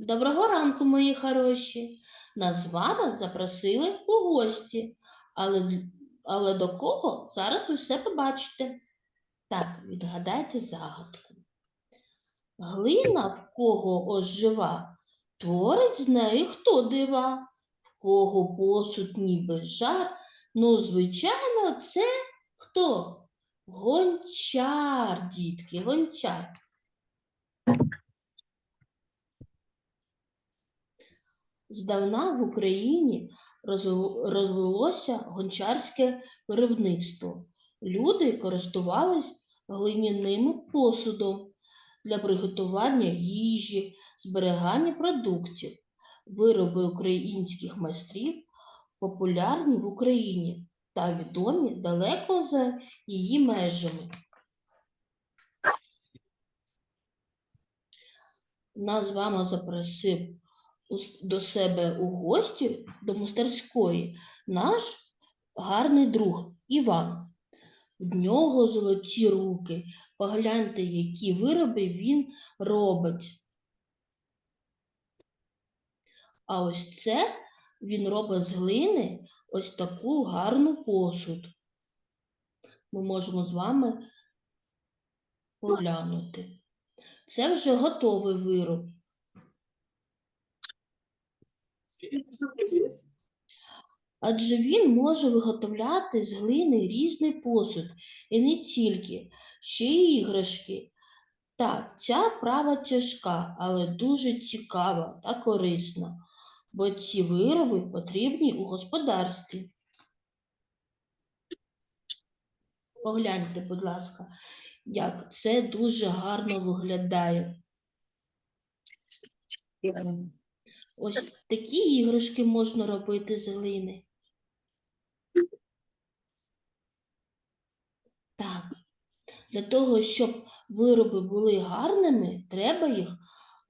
Доброго ранку, мої хороші. Нас з вами запросили у гості. Але, але до кого зараз ви все побачите. Так, відгадайте загадку. Глина в кого ожива, творить з неї хто дива, в кого посуд ніби жар. Ну, звичайно, це хто? Гончар, дітки, гончар. Здавна в Україні розвелося гончарське виробництво. Люди користувались глиняним посудом для приготування їжі, зберігання продуктів. Вироби українських майстрів популярні в Україні та відомі далеко за її межами. Нас з вами запросив до себе у гості до мастерської наш гарний друг Іван. В нього золоті руки. Погляньте, які вироби він робить. А ось це він робить з глини ось таку гарну посуд. Ми можемо з вами поглянути. Це вже готовий вироб. Адже він може виготовляти з глини різний посуд, і не тільки, ще й іграшки. Так, ця права тяжка, але дуже цікава та корисна, бо ці вироби потрібні у господарстві. Погляньте, будь ласка, як це дуже гарно виглядає. Ось такі іграшки можна робити з глини. Так, для того, щоб вироби були гарними, треба їх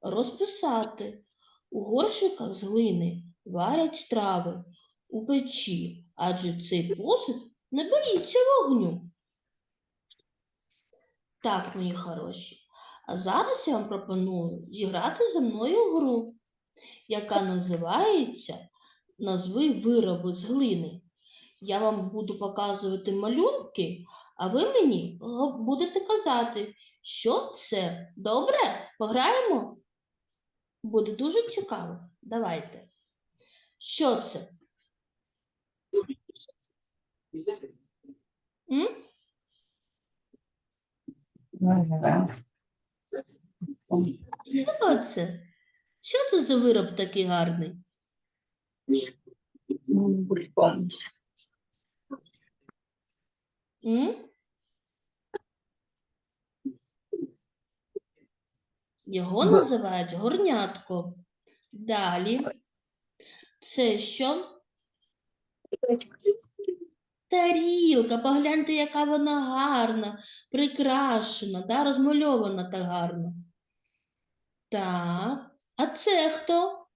розписати. У горщиках з глини варять страви у печі, адже цей посуд не боїться вогню. Так, мої хороші. А зараз я вам пропоную зіграти зі мною гру, яка називається Назви вироби з глини. Я вам буду показувати малюнки, а ви мені будете казати, що це. Добре? Пограємо? Буде дуже цікаво. Давайте. Що це? М? Що це? Що це за вироб такий гарний? М? Його називають горнятко. Далі. Це що? Тарілка. Погляньте, яка вона гарна, прикрашена, да, розмальована так гарно. Так. А це хто?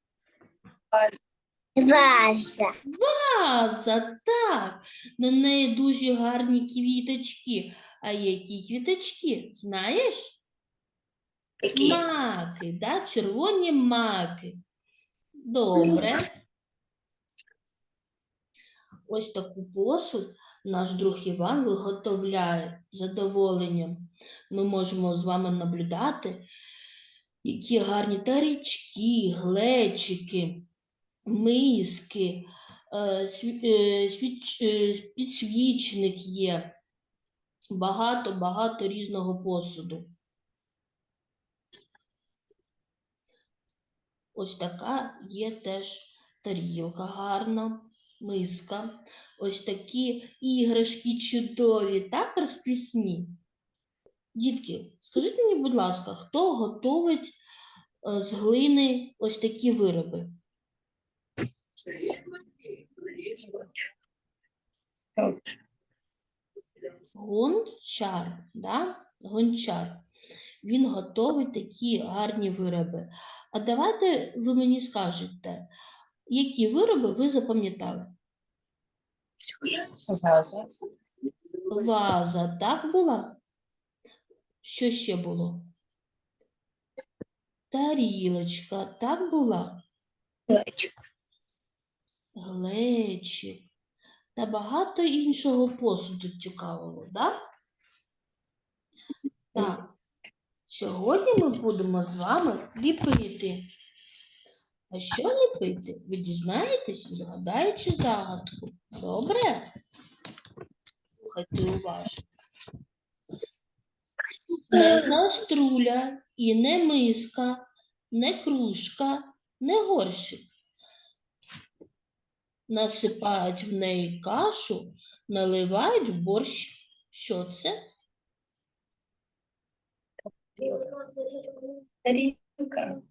Ваза. Ваза, так. На неї дуже гарні квіточки. А які квіточки? Знаєш? Маки, да? червоні маки. Добре. Ось таку посуд наш друг Іван виготовляє з задоволенням. Ми можемо з вами наблюдати, які гарні тарічки, глечики, миски, е, е, е, підсвічник є. Багато-багато різного посуду. Ось така є теж тарілка гарна, миска. Ось такі іграшки чудові, так розписні. Дітки, скажіть мені, будь ласка, хто готовить е, з глини ось такі вироби? Гончар, да? Гончар. Він готовить такі гарні вироби. А давайте ви мені скажете, які вироби ви запам'ятали? Ваза, так була? Що ще було? тарілочка. Так була? Глечик. Глечик та багато іншого посуду цікавого, да? Так. Сьогодні ми будемо з вами ліпити. А що ліпити? Ви дізнаєтесь, відгадаючи загадку. Добре? Слухайте уважно. Не каструля і не миска, не кружка, не горщик. Насипають в неї кашу, наливають борщ. Що це? Тарілка.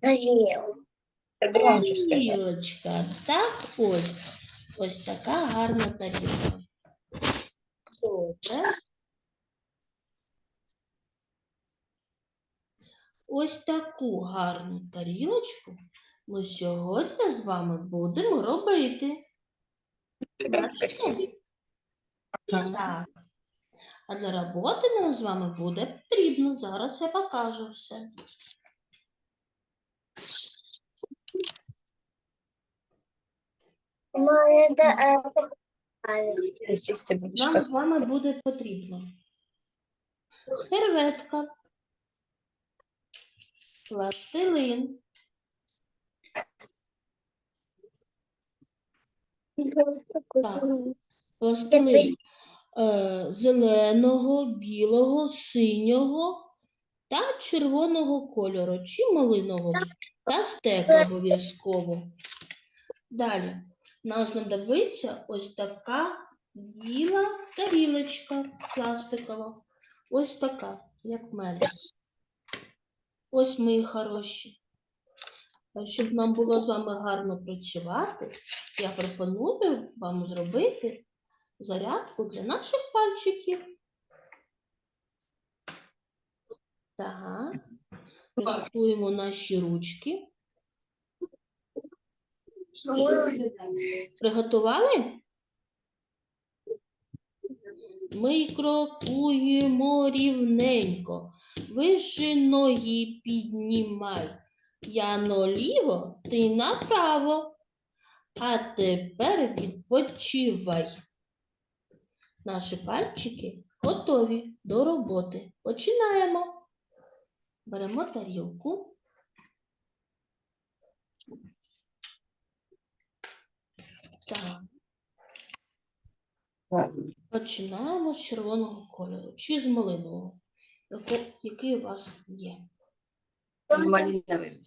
Тарілочка. Так ось. Ось така гарна тарілка. Добре. Ось таку гарну тарілочку ми сьогодні з вами будемо робити. Бачите? Так. А для роботи нам з вами буде потрібно. Зараз я покажу все. Е, Нам з вами буде потрібно серветка, пластилин, Так. пластилин е, зеленого, білого, синього та червоного кольору чи малинового та стека обов'язково. Далі нам знадобиться ось така біла тарілочка пластикова. Ось така, як в мене. Ось мої хороші. Щоб нам було з вами гарно працювати, я пропоную вам зробити зарядку для наших пальчиків. Так. Приготуємо наші ручки. Приготували? Ми крокуємо рівненько. Вище ноги піднімай. Я наліво, ти направо. А тепер відпочивай. Наші пальчики готові до роботи. Починаємо. Беремо тарілку. Так. Починаємо з червоного кольору чи з малинового, яко- який у вас є. Малиновий.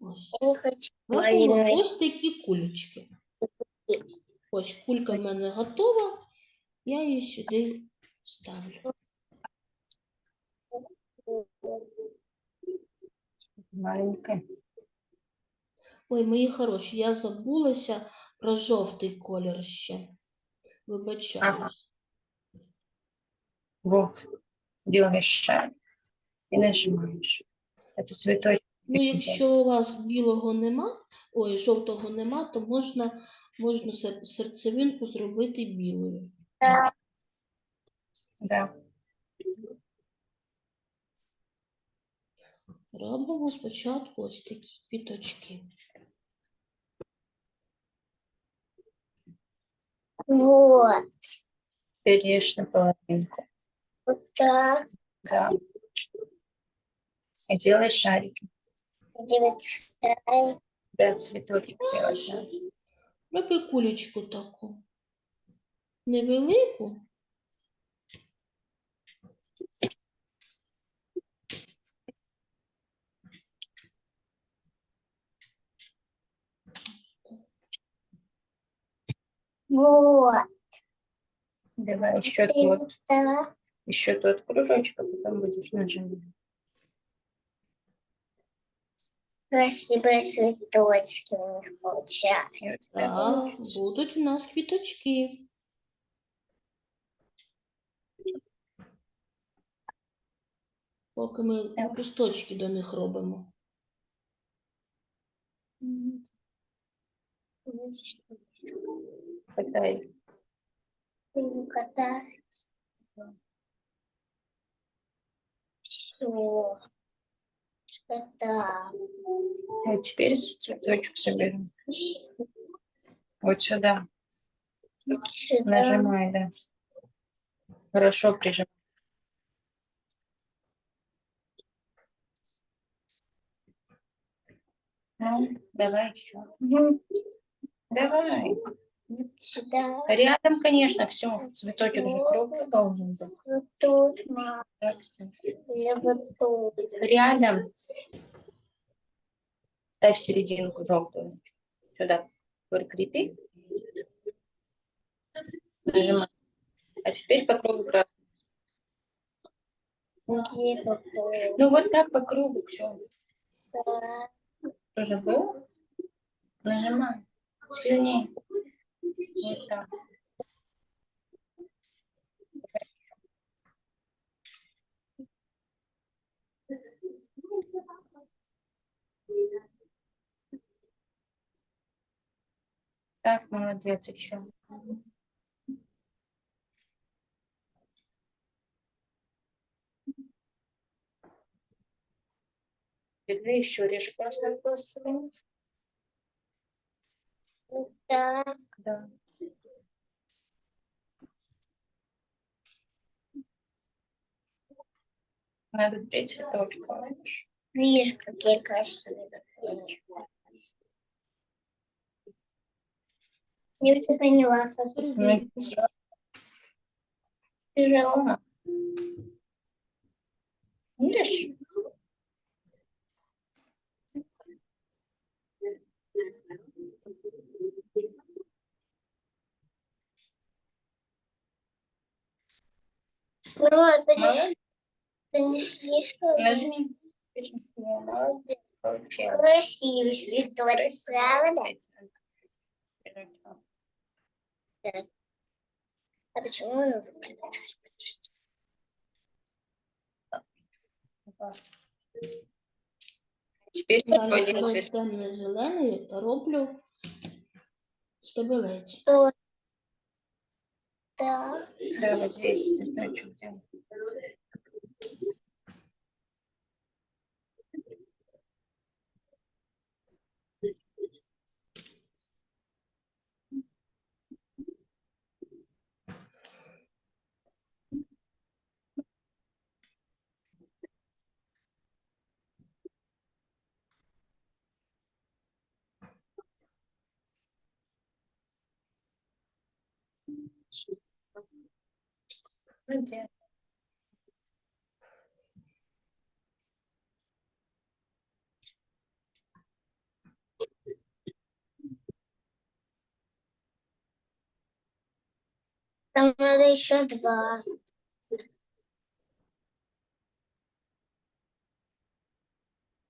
Ось. Робимо ось такі кулечки. Ось кулька в мене готова, я її сюди ставлю. Маленька. Ой, мої хороші, я забулася про жовтий колір ще. Вибачаю. Ага. Вот. Делаешь шарик и нажимаешь. Это. Ну, якщо у вас білого нема, ой, жовтого нема, то можна, можна серцевинку зробити білою. Да. Робимо спочатку ось такі квіточки. Вот. Переешь на половинку. Вот так. Да. И делаешь шарики. Делать шарик. Да, цветочек делаешь. да. Роби кулечку таку. Невелику. Вот. Давай еще тот, еще тот кружочек, а потом будешь нажимать. Красивые цветочки у них получаются. Так, получится. будуть у нас квіточки. Поки ми листочки до них робимо. Хватай. Катать. Все. Так. Вот теперь цветочек соберем. Вот сюда. Сюда. Нажимай, да. Хорошо прижимай. Ну, давай еще. Давай. Сюда. Рядом, конечно, все. Цветочек же круглый должен быть. Вот тут, мам. Так, всё. Или вот тут. Рядом. Ставь серединку желтую. Сюда. Прикрепи. Нажимай. А теперь по кругу красный. Ну вот так по кругу все. Так. Уже было? Нажимай. Сильнее. Вот так. Молодец еще. Держи еще режь красным пластырем. Так. Да. Надо три цветочка. видишь? Видишь, какие красивые. Я все поняла, смотри. Ну. Тяжело. Видишь? Ну, это не, это не слишком Нажми. Молодец. Получилось. красивый цветочек, правда? А почему он выглядит? Теперь цвет. темно-зелений та роблю стебелець. Что? Да. Да, вот здесь цветочек. Там надо еще два.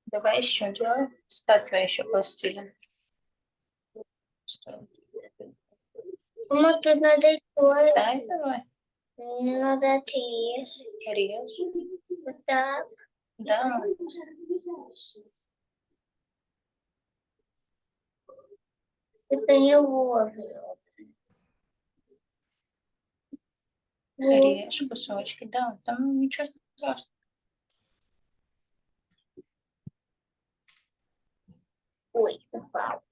Давай еще делай. Статуя еще пластилин. Мама, тут надо еще. Дай давай. Не надо отрезать. Режь. Вот так. Да. Это не. Вот. Режь кусочки. Да, там ничего страшного. Ой, упал.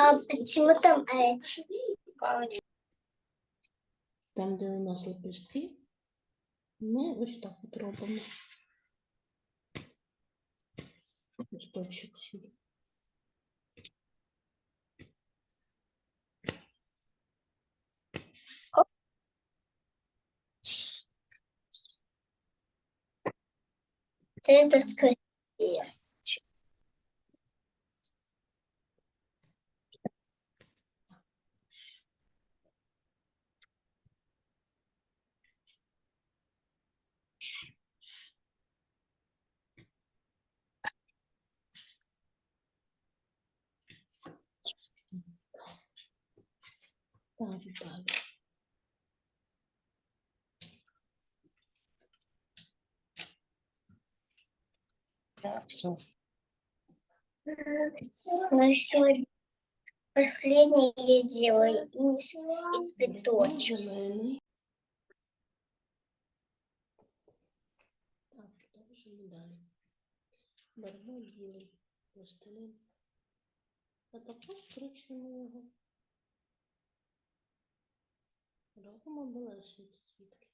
А почему там эти? Там, де у нас лепестки, ми ось так от робимо. Листочок свій. Это красивее. Так, далі. Да, все. Ну, еще последний я делаю из, из цветочек. Зелений. Так, продовжуємо далі. Беремо білий пластилин. Та також скручуємо його. Робимо білесенькі квітки.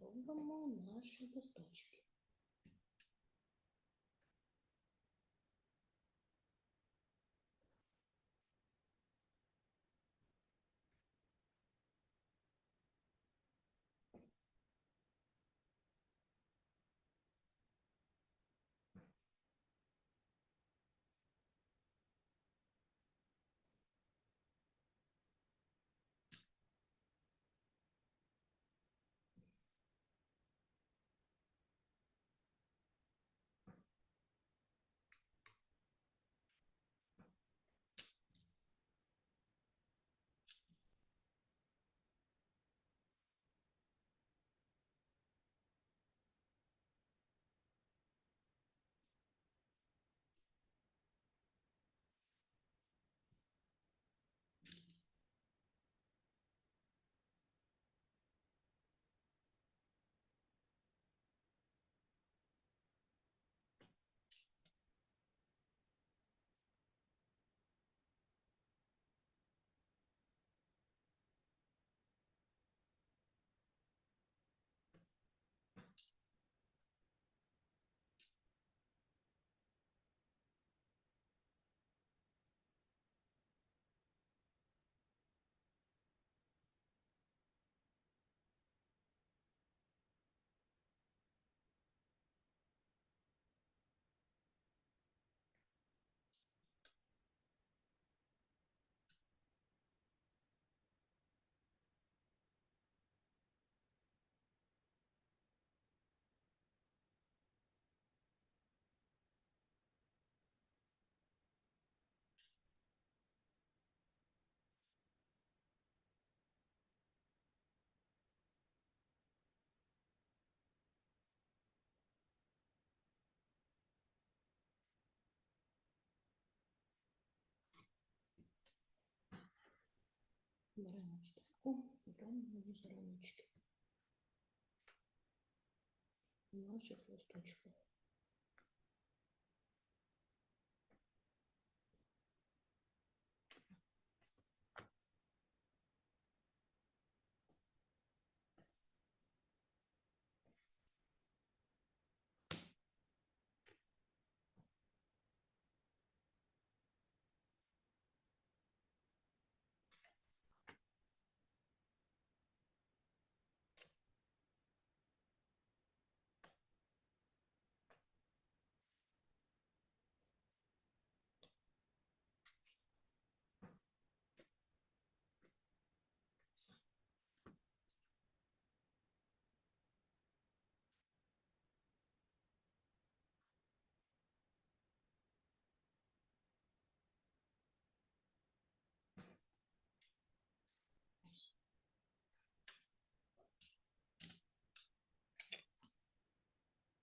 Робимо наші листочки. Беремо стайку, робимо візеруночки. У наших листочках.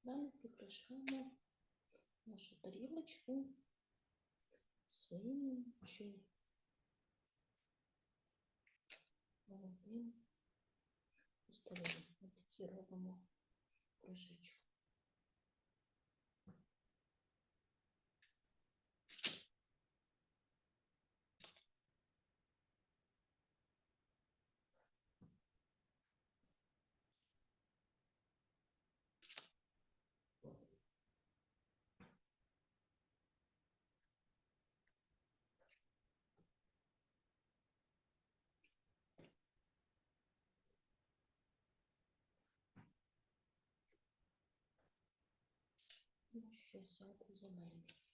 Далі прикрашаємо нашу тарілочку синім чи голубим пістолетом. Ось такі робимо кружечки.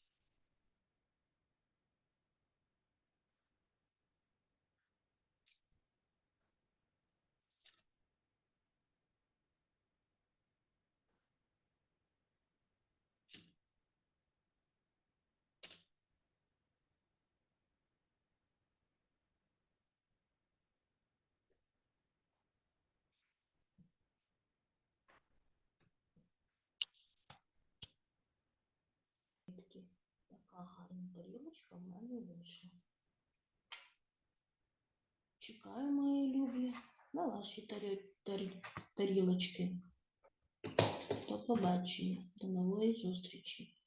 Така гарна тарілочка в мене вийшла. Чекаю, мої любі, на ваші тарі... тарі... тарілочки. До побачення, до нової зустрічі.